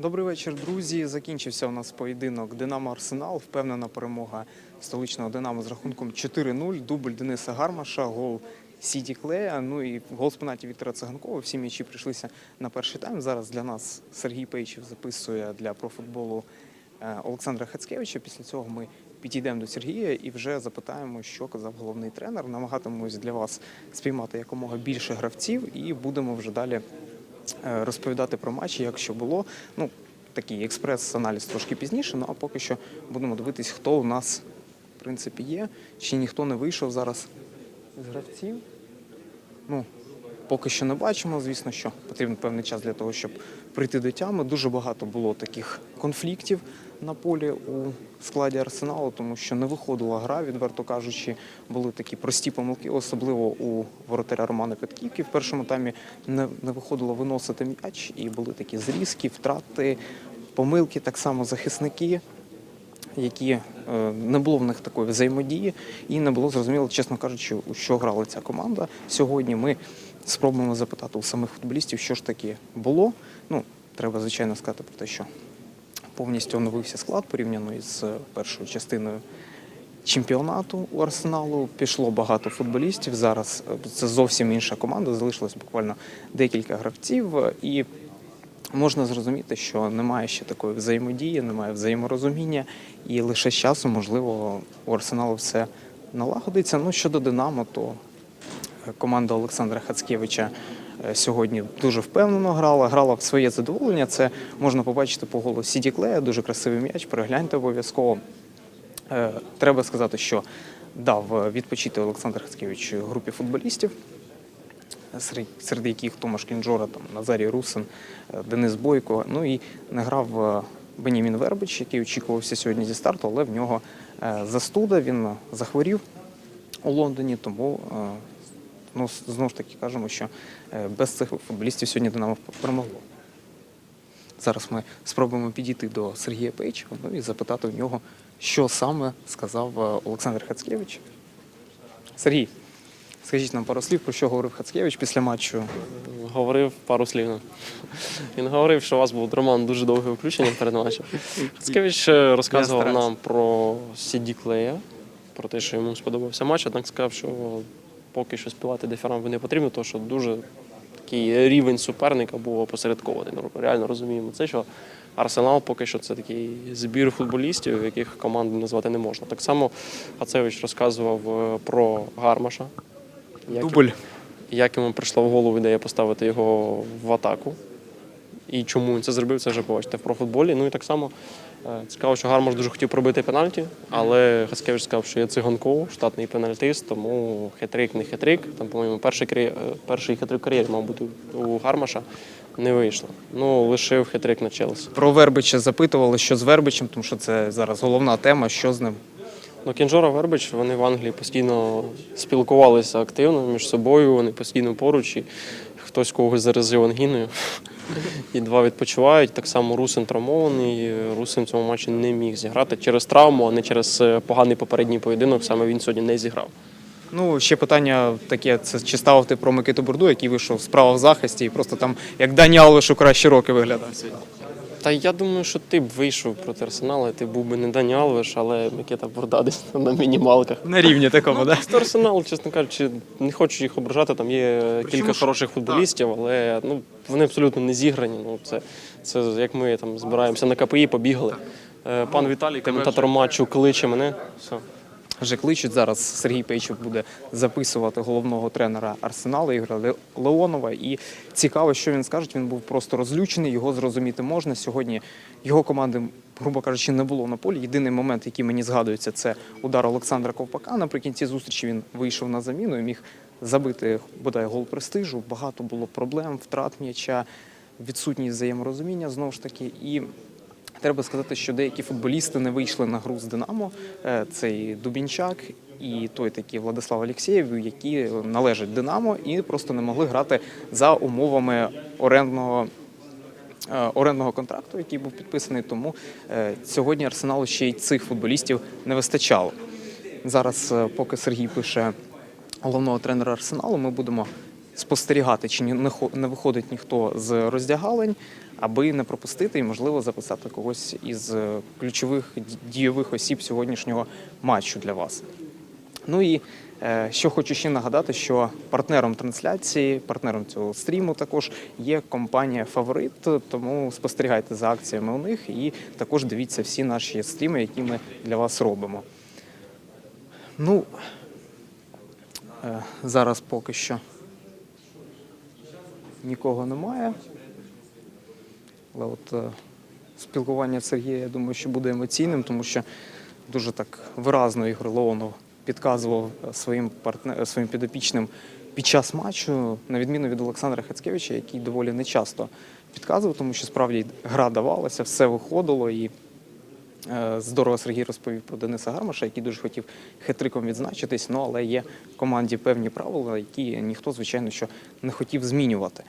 Добрий вечір, друзі. Закінчився у нас поєдинок Динамо Арсенал. Впевнена перемога столичного Динамо з рахунком 4-0. Дубль Дениса Гармаша, гол Сіді Клея. Ну і гол з пенальті Віктора Циганкова. Всі м'ячі прийшлися на перший тайм. Зараз для нас Сергій Пейчев записує для профутболу е, Олександра Хацкевича. Після цього ми підійдемо до Сергія і вже запитаємо, що казав головний тренер. Намагатимемось для вас спіймати якомога більше гравців і будемо вже далі розповідати про матчі, як що було. Ну, такий експрес-аналіз трошки пізніше, ну а поки що будемо дивитись, хто у нас в принципі є, чи ніхто не вийшов зараз з гравців. Ну, поки що не бачимо. Звісно, що потрібен певний час для того, щоб прийти до тями. Дуже багато було таких конфліктів на полі у складі арсеналу, тому що не виходила гра, відверто кажучи, були такі прості помилки, особливо у воротаря Романа Петківки. В першому таймі не, не виходило виносити м'яч, і були такі зрізки, втрати, помилки, так само захисники які е, не було в них такої взаємодії, і не було зрозуміло, чесно кажучи, у що грала ця команда. Сьогодні ми спробуємо запитати у самих футболістів, що ж таке було. Ну, треба, звичайно, сказати про те, що повністю оновився склад порівняно із першою частиною чемпіонату у Арсеналу. Пішло багато футболістів. Зараз е, це зовсім інша команда. Залишилось буквально декілька гравців. І можна зрозуміти, що немає ще такої взаємодії, немає взаєморозуміння, і лише з часом, можливо, у Арсеналу все налагодиться. Ну, щодо Динамо, то е, команда Олександра Хацкевича е, сьогодні дуже впевнено грала, грала в своє задоволення. Це можна побачити по голу Сіді Клея, дуже красивий м'яч, перегляньте обов'язково. Е, Треба сказати, що дав е, відпочити Олександр Хацкевич групі футболістів серед, яких Томаш Кінджора, там, Назарій Русин, е, Денис Бойко. Ну і не грав е, Бенімін Вербич, який очікувався сьогодні зі старту, але в нього е, застуда, він захворів у Лондоні, тому е, ну, знову ж таки кажемо, що е, без цих футболістів сьогодні Динамо перемогло. Зараз ми спробуємо підійти до Сергія Пейчева ну, і запитати у нього, що саме сказав е, Олександр Хацкевич. Сергій, скажіть нам пару слів, про що говорив Хацкевич після матчу. Говорив пару слів. ну. Він говорив, що у вас був Роман дуже довге включення перед матчем. Хацкевич е, розказував нам про Сіді Клея, про те, що йому сподобався матч, однак сказав, що поки що співати дифірамби не потрібно, тому що дуже такий рівень суперника був опосередкований. Ну, реально розуміємо це, що Арсенал поки що це такий збір футболістів, яких команду назвати не можна. Так само Хацевич розказував е, про Гармаша. як- Дубль. як йому прийшла в голову ідея поставити його в атаку. І чому він це зробив, це вже побачите в профутболі. Ну і так само цікаво, що Гармаш дуже хотів пробити пенальті, але Хаскевич сказав, що є циганков, штатний пенальтист, тому хитрик не хитрик. Там, по-моєму, перший, е, перший хитрик кар'єрі мав бути у Гармаша. Не вийшло. Ну, лишив хитрик на Челсі. Про Вербича запитували, що з Вербичем, тому що це зараз головна тема, що з ним. Ну, Кінжора Вербич, вони в Англії постійно спілкувалися активно між собою, вони постійно поруч, і хтось когось заразив ангіною. І два відпочивають. Так само Русин травмований. Русин в цьому матчі не міг зіграти через травму, а не через е, поганий попередній поєдинок. Саме він сьогодні не зіграв. Ну, ще питання таке: це чи ставив ти про Микиту Бурду, який вийшов справа в захисті, і просто там як Дані Алвеш краще роки виглядав сьогодні. Та я думаю, що ти б вийшов проти Арсенала, ти був би не Дані Алвеш, але Микита Бурда десь там на мінімалках. На рівні такому, Ну, да? просто Арсенал, чесно кажучи, не хочу їх ображати. Там є кілька хороших футболістів, але ну, вони абсолютно не зіграні. Ну, це, це як ми там збираємося на КПІ, побігли. Е, Пан Віталій, коментатор матчу, кличе мене. Все. Вже кличуть зараз. Сергій Пейчук буде записувати головного тренера Арсеналу Ігоря Леонова. І цікаво, що він скаже. Він був просто розлючений, його зрозуміти можна. Сьогодні його команди, грубо кажучи, не було на полі. Єдиний момент, який мені згадується, це удар Олександра Ковпака. Наприкінці зустрічі він вийшов на заміну і міг забити бодай гол престижу. Багато було проблем, втрат м'яча, відсутність взаєморозуміння знову ж таки. І Треба сказати, що деякі футболісти не вийшли на гру з Динамо. Е, Це і Дубінчак, і той такий Владислав Алєксєєв, які належать Динамо, і просто не могли грати за умовами орендного. е, Орендного контракту, який був підписаний, тому е, сьогодні Арсеналу ще й цих футболістів не вистачало. Зараз, поки Сергій пише головного тренера Арсеналу, ми будемо спостерігати, чи не виходить ніхто з роздягалень, аби не пропустити і, можливо, записати когось із е, ключових ді- дійових осіб сьогоднішнього матчу для вас. Ну і е, що хочу ще нагадати, що партнером трансляції, партнером цього стріму також є компанія Фаворит, тому спостерігайте за акціями у них і також дивіться всі наші стріми, які ми для вас робимо. Ну, е, зараз поки що нікого немає. Але от е, спілкування Сергія, я думаю, що буде емоційним, тому що дуже так виразно Ігор Леонов підказував е, своїм партнер, своїм підопічним під час матчу, на відміну від Олександра Хацкевича, який доволі нечасто підказував, тому що справді гра давалася, все виходило і. Е, Здорово Сергій розповів про Дениса Гармаша, який дуже хотів хитриком відзначитись, ну але є в команді певні правила, які ніхто, звичайно, що не хотів змінювати.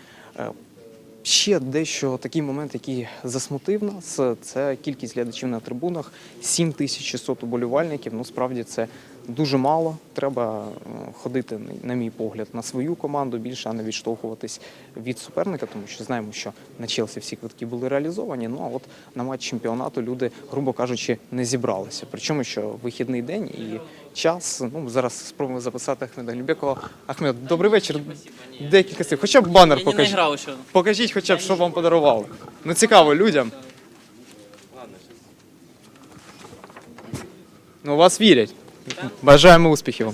Ще дещо такий момент, який засмутив нас, це кількість глядачів на трибунах. 7600 уболівальників. Ну справді це дуже мало. Треба е, ходити, на мій погляд, на свою команду більше, а не відштовхуватись від суперника, тому що знаємо, що на Челсі всі квитки були реалізовані. Ну а от на матч чемпіонату люди, грубо кажучи, не зібралися. Причому що вихідний день і час. Ну зараз спробуємо записати Ахмеда Глібекова. Ахмед, добрий вечір. Декілька слів. Хоча б банер покажіть. Покажіть хоча б, що вам подарували. Ну цікаво людям. Ну, вас вірять. Бажаємо успіхів.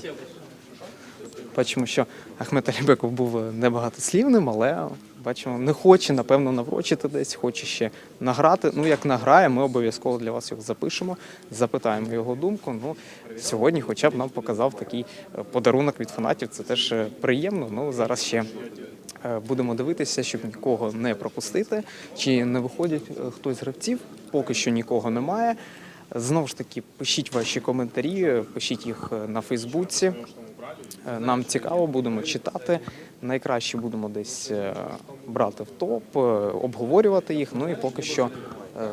Бачимо, що Ахмед Алібеков був небагатослівним, але бачимо, не хоче, напевно, наврочити десь, хоче ще награти. Ну, як награє, ми обов'язково для вас його запишемо, запитаємо його думку. Ну, сьогодні хоча б нам показав такий е, подарунок від фанатів. Це теж е, приємно. Ну, зараз ще Е, Будемо дивитися, щоб нікого не пропустити. Чи не виходять е, хтось з гравців? Поки що нікого немає. Знову ж таки, пишіть ваші коментарі, пишіть їх е, на Фейсбуці. Е, Нам цікаво, будемо читати. Найкраще будемо десь е, брати в топ, обговорювати їх. Ну і поки що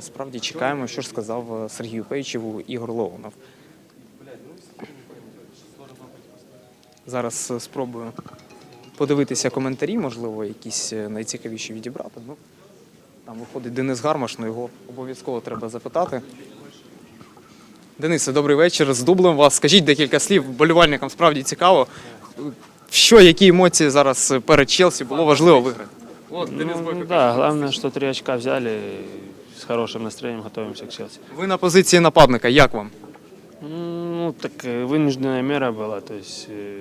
справді чекаємо, що ж сказав Сергію Пейчеву Ігор Леонов. Зараз спробую подивитися коментарі, можливо, якісь найцікавіші відібрати. Ну, там виходить Денис Гармаш, ну його обов'язково треба запитати. Денисе, добрий вечір. З дублем вас. Скажіть декілька слів. Болівальникам справді цікаво. Що, які емоції зараз перед Челсі було важливо виграти? От, Денис Ну, Бойко. да, главное, что три очка взяли и с хорошим настроением готовимся к Челси. Ви на позиції нападника. Як вам? М, Ну, так э, вынужденная мера была, то есть э,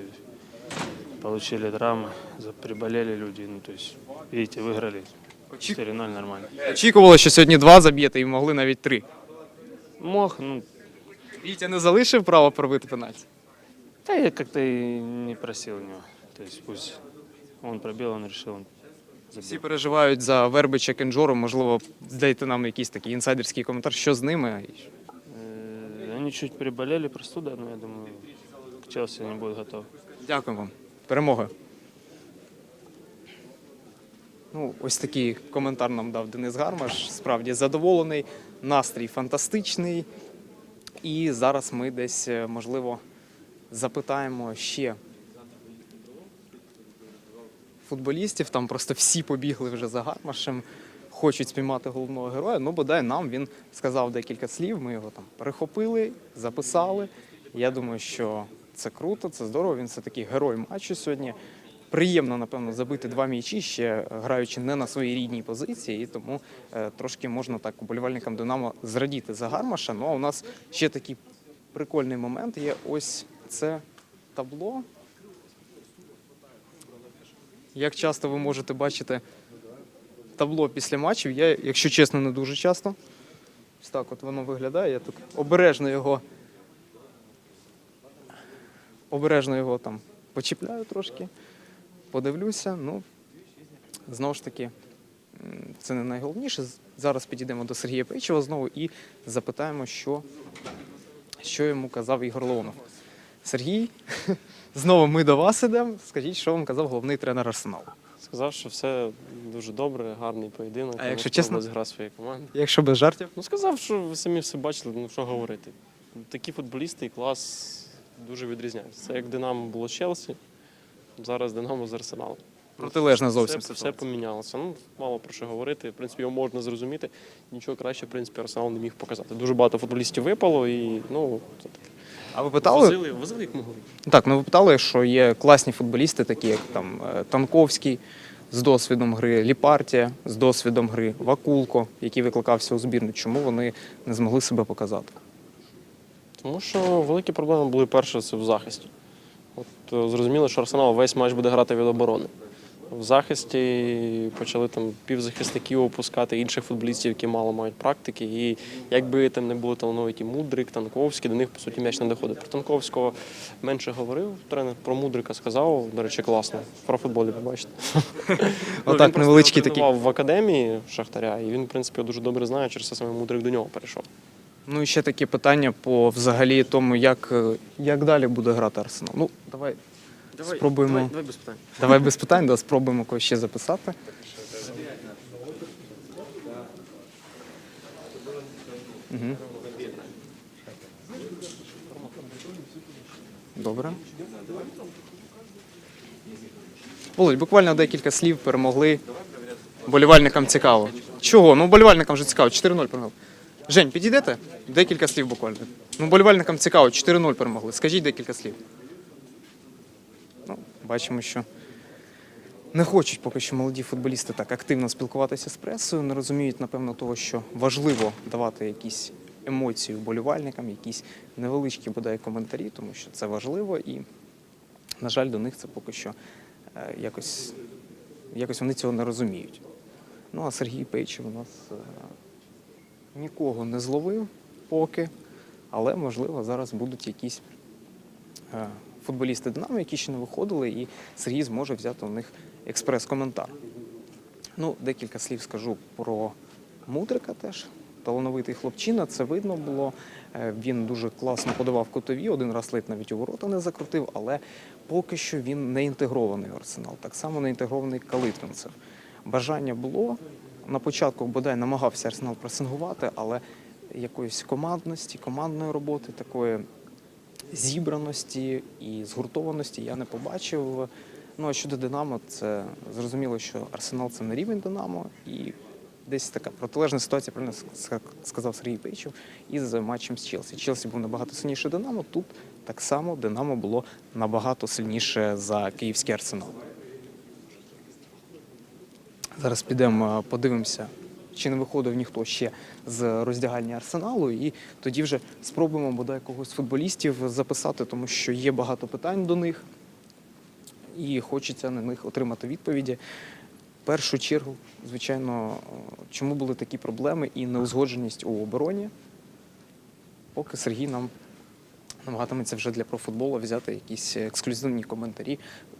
получили травмы, за- приболели люди, ну, то есть, видите, выиграли 4-0 нормально. Очікували, що сьогодні два заб'єте і могли навіть три. Мог, ну, Вітя не залишив право пробити пенальті. да я как-то и не просил у него, то есть пусть он пробил, он решил, он забил. Всі переживають за Вербича Кенджору. Можливо, дайте нам якийсь такий інсайдерський коментар, що з ними. Э, Они чуть приболели, простуда, но я думаю, к Челси они будут готовы. Дякую вам. Перемоги. Ну, ось такий коментар нам дав Денис Гармаш. Справді задоволений, настрій фантастичний. І зараз ми десь, е, можливо, запитаємо ще футболістів. Там просто всі побігли вже за Гармашем, хочуть спіймати головного героя. Ну, бодай нам він сказав декілька слів. Ми його там перехопили, записали. Я думаю, що це круто, це здорово. Він все таки герой матчу сьогодні. Приємно, напевно, забити два м'ячі, ще граючи не на своїй рідній позиції, і тому е, трошки можна так уболівальникам Динамо зрадіти за Гармаша. Ну а у нас ще такий прикольний момент є. Ось це табло. Як часто ви можете бачити табло після матчів? Я, якщо чесно, не дуже часто. Ось так от воно виглядає. Я тут обережно його обережно його там почіпляю трошки, подивлюся. Ну, знову ж таки, це не найголовніше. Зараз підійдемо до Сергія Пейчева знову і запитаємо, що, що йому казав Ігор Леонов. Сергій, знову ми до вас ідемо. Скажіть, що вам казав головний тренер Арсеналу. Сказав, що все дуже добре, гарний поєдинок. А якщо чесно? гра своєї команди. Якщо без жартів. Ну сказав, що ви самі все бачили, ну що говорити. Такі футболісти і клас дуже відрізняються. Це як Динамо було Челсі, зараз Динамо з Арсеналом. Протилежне зовсім все, все помінялося. Ну, мало про що говорити. В принципі, його можна зрозуміти. Нічого краще, в принципі, Арсенал не міг показати. Дуже багато футболістів випало і ну, це таке. А ви питали? возили, возили як могли. Так, ну ви питали, що є класні футболісти, такі як там е, Танковський з досвідом гри, Ліпартія з досвідом гри, Вакулко, який викликався у збірну. Чому вони не змогли себе показати? Тому що великі проблеми були перше це в захисті. От е, зрозуміло, що Арсенал весь матч буде грати від оборони. В захисті почали там півзахисників опускати інших футболістів, які мало мають практики. І якби там не були талановиті Мудрик, Танковський, до них по суті м'яч не доходить. Про Танковського менше говорив тренер, про Мудрика сказав, до речі, класно. Про футболі побачите. Отак, він невеличкий такий. в академії Шахтаря, і він, в принципі, дуже добре знає, через це саме Мудрик до нього перейшов. Ну і ще таке питання по взагалі тому, як, е, як далі буде грати Арсенал. Ну, давай, Спробуємо. Давай, давай без питань. давай без питань, да, спробуємо когось ще записати. Угу. Добре. Володь, буквально декілька слів перемогли. Болівальникам цікаво. Чого? Ну, болівальникам вже цікаво. 4-0 перемогли. Жень, підійдете? Декілька слів буквально. Ну, болівальникам цікаво, 4-0 перемогли. Скажіть декілька слів. Ну, бачимо, що не хочуть поки що молоді футболісти так активно спілкуватися з пресою, не розуміють, напевно, того, що важливо давати якісь емоції вболівальникам, якісь невеличкі бодай коментарі, тому що це важливо і, на жаль, до них це поки що е, якось, якось вони цього не розуміють. Ну а Сергій Пейчев у нас е, нікого не зловив поки, але можливо зараз будуть якісь е, футболісти Динамо, які ще не виходили, і Сергій зможе взяти у них експрес-коментар. Ну, декілька слів скажу про Мудрика теж. Талановитий хлопчина, це видно було. Е, Він дуже класно подавав кутові, один раз ледь навіть у ворота не закрутив, але поки що він не інтегрований в арсенал. Так само не інтегрований Калитвинцев. Бажання було. На початку бодай намагався арсенал пресингувати, але якоїсь командності, командної роботи, такої зібраності і згуртованості я не побачив. Ну а щодо Динамо, це зрозуміло, що Арсенал це не рівень Динамо, і десь така протилежна ситуація, правильно ска- сказав Сергій Пейчев, із матчем з Челсі. Челсі був набагато сильніше Динамо. Тут так само Динамо було набагато сильніше за київський арсенал. Зараз підемо, е, подивимося, чи не виходив ніхто ще з роздягальні арсеналу, і тоді вже спробуємо бодай когось футболістів записати, тому що є багато питань до них, і хочеться на них отримати відповіді. В першу чергу, звичайно, е, чому були такі проблеми і неузгодженість у обороні, поки Сергій нам намагатиметься вже для профутболу взяти якісь ексклюзивні коментарі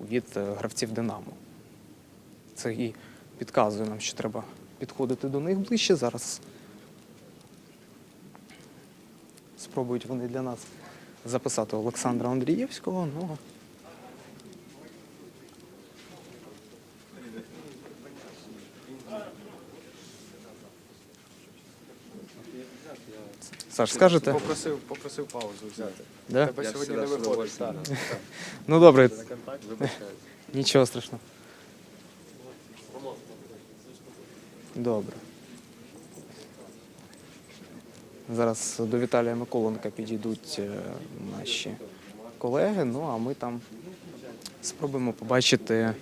від е, гравців Динамо. Сергій підказує нам, що треба підходити до них ближче. Зараз спробують вони для нас записати Олександра Андрієвського. Ну, Саш, скажете? Попросив, попросив паузу взяти. Да? Тебе сьогодні не виходить. Так, так. Ну добре, Вибачаю. нічого страшного. Добре. Зараз до Віталія Миколенка підійдуть е, наші колеги. Ну а ми там спробуємо побачити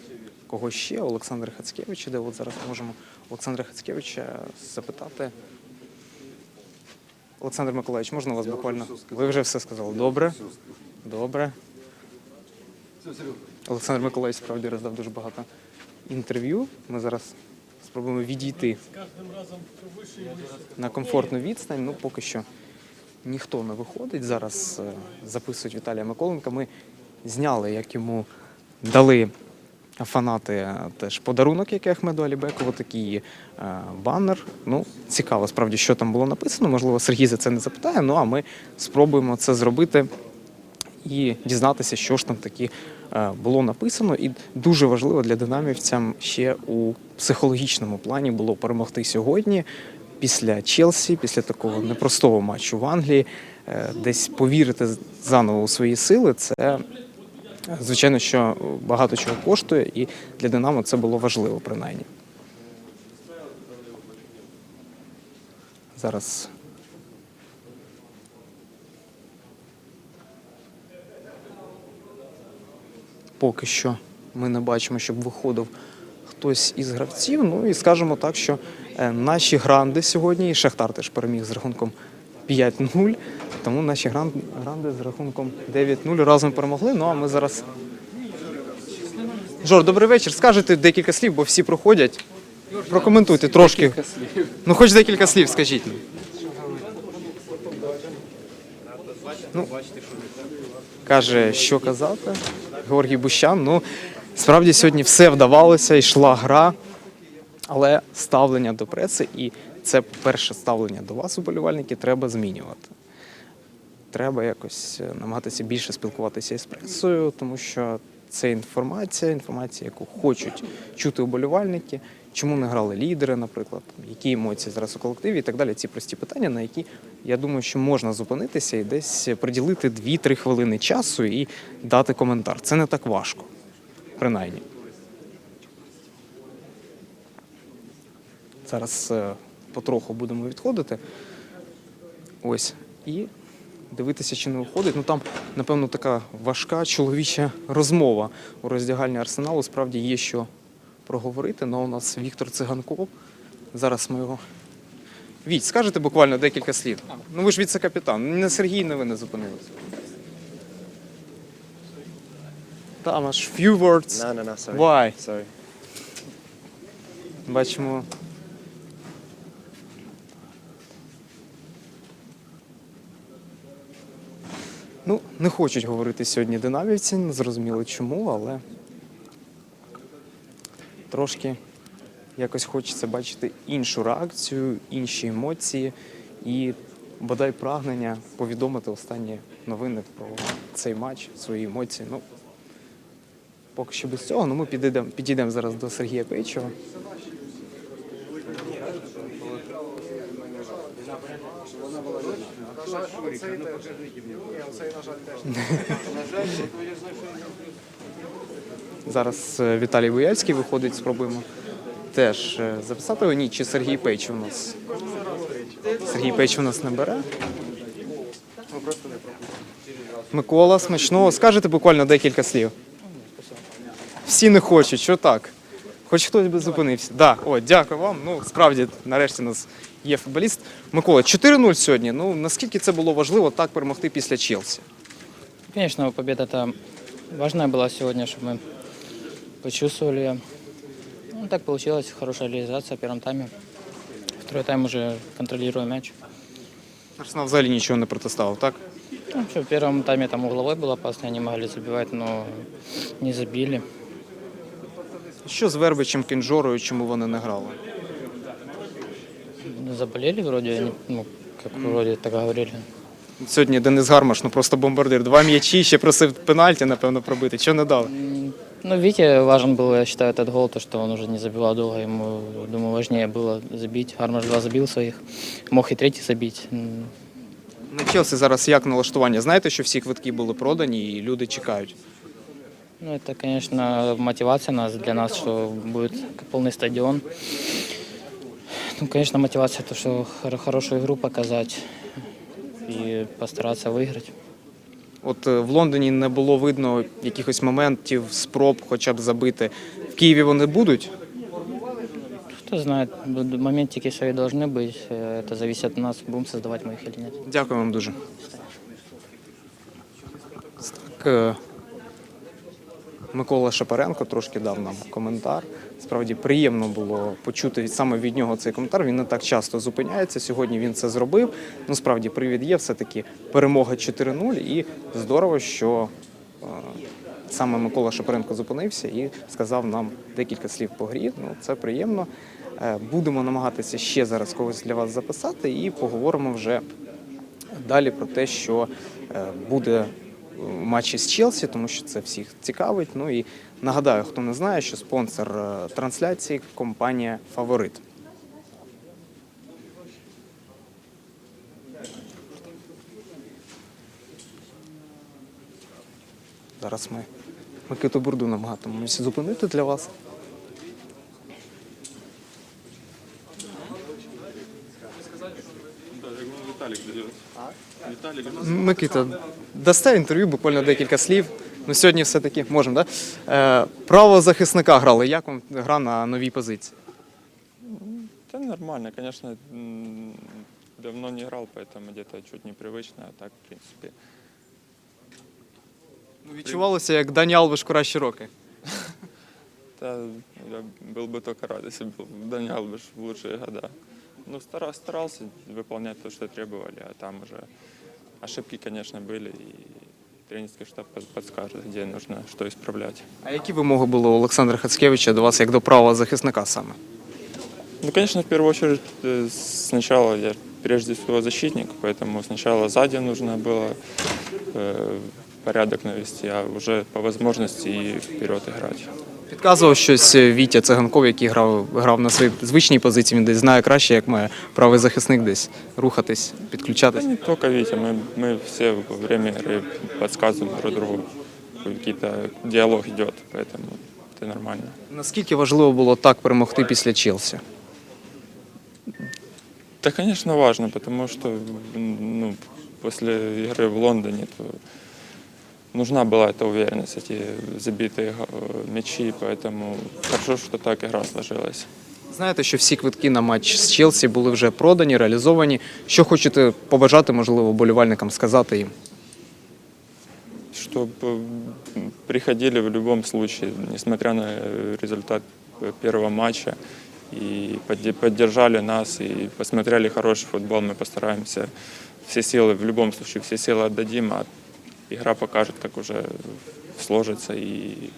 кого ще, Олександра Хацкевича, де от зараз можемо Олександра Хацкевича запитати. Олександр Миколаївич, можна вас буквально? Ви вже все сказали. Добре. Добре. Олександр Миколаївич справді роздав дуже багато інтерв'ю. Ми зараз спробуємо відійти на комфортну відстань. Ну, поки що ніхто не виходить. Зараз е, записують Віталія Миколенка. Ми зняли, як йому дали фанати е, теж подарунок, як і Ахмеду Алібекову, такий е, банер. Ну, цікаво, справді, що там було написано. Можливо, Сергій за це не запитає. Ну а ми спробуємо це зробити і дізнатися, що ж там таки е, було написано. І дуже важливо для динамівцям ще у психологічному плані було перемогти сьогодні. Після Челсі, після такого непростого матчу в Англії, е, десь повірити заново у свої сили це Звичайно, що багато чого коштує, і для Динамо це було важливо, принаймні. Зараз. Поки що ми не бачимо, щоб виходив хтось із гравців. Ну і скажемо так, що е, наші гранди сьогодні, і Шахтар теж переміг з рахунком 5-0. Тому наші гранди з рахунком 9-0 разом перемогли. Ну а ми зараз. Жор, добрий вечір. Скажете декілька слів, бо всі проходять. Прокоментуйте трошки. Ну, хоч декілька слів скажіть. Ну, каже, що казати. Георгій Бущан. Ну, справді сьогодні все вдавалося, йшла гра, але ставлення до преси, і це перше ставлення до вас, уболівальники, треба змінювати. Треба якось е, намагатися більше спілкуватися із пресою, тому що це інформація, інформація, яку хочуть чути уболівальники. Чому не грали лідери, наприклад, які емоції зараз у колективі і так далі. Ці прості питання, на які я думаю, що можна зупинитися і десь приділити 2-3 хвилини часу і дати коментар. Це не так важко, принаймні. Зараз е, потроху будемо відходити. Ось. І дивитися, чи не виходить. Ну там, напевно, така важка чоловіча розмова у роздягальні арсеналу. Справді є що проговорити. але у нас Віктор Циганков. Зараз ми його. Віть, скажете буквально декілька слів. Ну ви ж віце-капітан. Не Сергій, не ви не зупинилися. Там аж few words. No, no, no, sorry. Why? Sorry. Бачимо. Ну, не хочуть говорити сьогодні динамівці, не зрозуміло чому, але трошки якось хочеться бачити іншу реакцію, інші емоції і бодай прагнення повідомити останні новини про цей матч, свої емоції. Ну, поки що без цього, ну ми підійдемо, підійдемо зараз до Сергія Пейчова. Зараз е, Віталій Бояльський виходить, спробуємо теж е, записати його. Ні, чи Сергій Пейч у нас. Сергій Пейч у нас не бере. Микола, смачного. Скажете буквально декілька слів. Всі не хочуть, що так? Хоч хтось би зупинився. Да, о, дякую вам. Ну, справді, нарешті у нас є футболіст. Микола, 4-0 сьогодні. Ну, наскільки це було важливо так перемогти після Челсі? Конечно, победа-то важная была сегодня, чтобы мы почувствовали. Ну, так получилось, хорошая реализация в первом тайме. Второй тайм уже контролируя мяч. Арсенал взагалі нічого не протиставив, так? Ну, в первом тайме там угловой был опасный, они могли забивать, но не забили. Що з Вербичем, Кінжорою, чому вони не грали? Заболели вроде, они, ну, как вроде так говорили. Сьогодні Денис Гармаш, ну просто бомбардир. Два м'ячі, ще просив пенальті, напевно, пробити. Чого не дали? Ну, Вите важен был, я считаю, этот гол, то, что он уже не забивал долго. Ему, думаю, важнее было забить. Гармаш два забил своих. Мог и третий забить. М, На Челсі зараз як налаштування? Знаєте, що всі квитки були продані і люди чекають. Ну, это, конечно, мотивация нас, для нас, что будет полный стадион. Ну, конечно, мотивация, то, что хор- хорошую игру показать и постараться выиграть. От е, в Лондоні не було видно якихось моментів, спроб хоча б забити. В Києві вони будуть. Кто знает, б- моментики свои должны быть. Э, Это зависит от нас, будем создавать мы их или нет. Дякую вам дуже. Так, е, Микола Шапаренко трошки дав нам коментар. Справді приємно було почути саме від нього цей коментар. Він не так часто зупиняється. Сьогодні він це зробив. Ну, справді, привід є. Все-таки перемога 4-0. І здорово, що е, саме Микола Шапаренко зупинився і сказав нам декілька слів по грі. Ну, це приємно. Е, Будемо намагатися ще зараз когось для вас записати і поговоримо вже далі про те, що е, буде в матчі з Челсі, тому що це всіх цікавить. Ну і нагадаю, хто не знає, що спонсор е, трансляції компанія Фаворит. Зараз ми Микиту Бурду намагатимемося зупинити для вас. Микита, дасте інтерв'ю, буквально декілька слів. Ну, сьогодні все-таки можемо, так? Да? Е, право захисника грали. Як вам гра на новій позиції? Да нормально, конечно, м, давно не играл, поэтому где-то чуть непривычно, а так, в принципе. Ну, відчувалося, як Дані Алвиш кращі роки. Да, я был бы только рад, если бы донял бы ж в лучшие года. Ну, стара- старался выполнять то, что требовали, а там уже ошибки, конечно, были, и тренерский штаб под- подскажет, где нужно что исправлять. А які вимоги були у Олександра Хацкевича до вас як до правого захисника саме? Ну, конечно, в первую очередь, э, сначала я прежде всего защитник, поэтому сначала сзади нужно было э, порядок навести, а уже по возможности и вперед играть. Підказував щось Вітя Циганков, який грав, грав на своїй звичній позиції, він десь знає краще, як має правий захисник десь рухатись, Да підключатись. не только Витя, мы, мы все во время игры подсказываем друг другу, какой-то диалог идет, поэтому это нормально. Наскільки важливо було так перемогти після Челсі? Да, конечно, важно, потому что м, ну, после игры в Лондоне то нужна была эта уверенность, эти забитые э, мячи, поэтому хорошо, что так игра сложилась. Знаєте, що всі квитки на матч з Челсі були вже продані, реалізовані. Що хочете побажати, можливо, болівальникам сказати їм? Чтобы приходили в любом случае, несмотря на э, результат э, первого матча, и подде- поддержали нас, и посмотрели хороший футбол. Мы постараемся все силы, в любом случае, все силы отдадим, а игра покажет, как уже сложится. И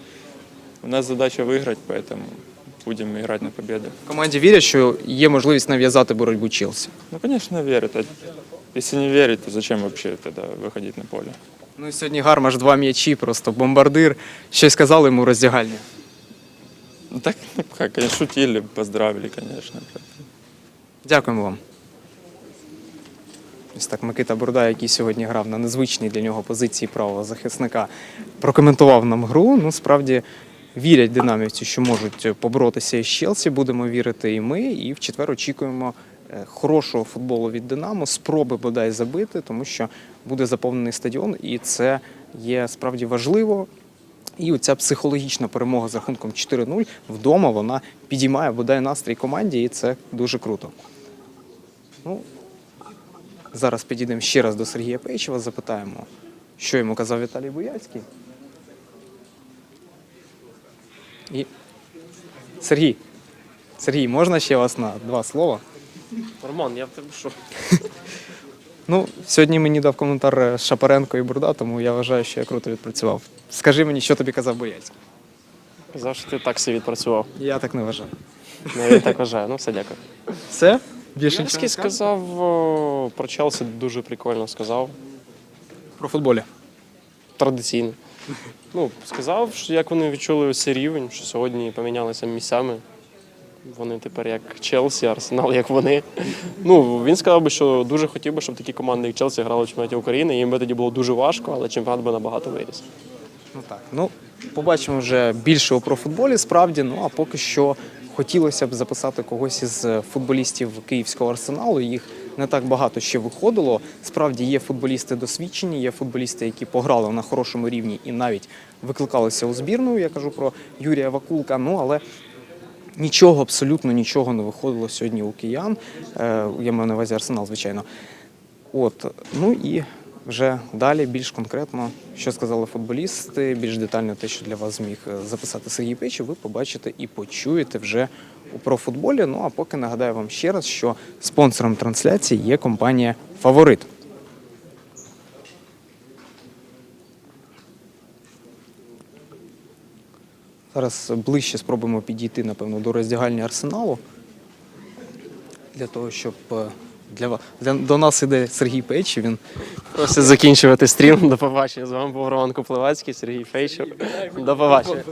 у нас задача выиграть, поэтому будем играть на победу. В команді вірять, що є можливість нав'язати боротьбу Челсі. Ну, конечно, верят. А Если не верить, то зачем вообще тогда выходить на поле? Ну і сьогодні Гармаш два м'ячі, просто бомбардир. Щось сказали йому у роздягальні. Ну, так, ну, как, конечно, шутили, поздравили, конечно. Дякуємо вам. Ось так Микита Бурда, який сьогодні грав на незвичній для нього позиції правого захисника, прокоментував нам гру. Ну, справді вірять динамівці, що можуть поборотися із Челсі. Будемо вірити і ми. І в четвер очікуємо е, хорошого футболу від Динамо, спроби бодай забити, тому що буде заповнений стадіон, і це є справді важливо. І оця психологічна перемога з рахунком 4-0 вдома вона підіймає бодай настрій команді, і це дуже круто. Ну, зараз підійдемо ще раз до Сергія Пейчева, запитаємо, що йому казав Віталій Бояцький. І... Сергій, Сергій, можна ще вас на два слова? Роман, я в тебе що? Ну, сьогодні мені дав коментар е, Шапаренко і Бурда, тому я вважаю, що я круто відпрацював. Скажи мені, що тобі казав Бояцький. Казав, що ти так собі відпрацював. Я так не вважаю. Ну, я так вважаю. Ну, все, дякую. Все? Більше не сказав про Челсі дуже прикольно сказав. про футболі. Традиційно. Ну, сказав, що як вони відчули ось цей рівень, що сьогодні помінялися місцями. Вони тепер як Челсі, Арсенал, як вони. Ну, він сказав би, що дуже хотів би, щоб такі команди, як Челсі, грали в чемпіонаті України. Їм би тоді було дуже важко, але чемпіонат би набагато виріс. Ну так. Ну, побачимо вже більшого про футболі, справді. Ну а поки що хотілося б записати когось із футболістів київського арсеналу. Їх не так багато ще виходило. Справді є футболісти досвідчені, є футболісти, які пограли на хорошому рівні і навіть викликалися у збірну. Я кажу про Юрія Вакулка. Ну але нічого, абсолютно нічого не виходило сьогодні у киян. Е, Я маю на увазі арсенал, звичайно. От, ну і вже далі більш конкретно, що сказали футболісти, більш детально те, що для вас зміг е, записати Сергій Печі, ви побачите і почуєте вже у профутболі. Ну а поки нагадаю вам ще раз, що спонсором трансляції є компанія Фаворит. Зараз ближче спробуємо підійти, напевно, до роздягальні арсеналу. Для того, щоб е, для, для до нас іде Сергій Печі. Він Просить закінчувати стрім. До побачення. З вами був Роман Куплевацький, Сергій Фейчев. До побачення.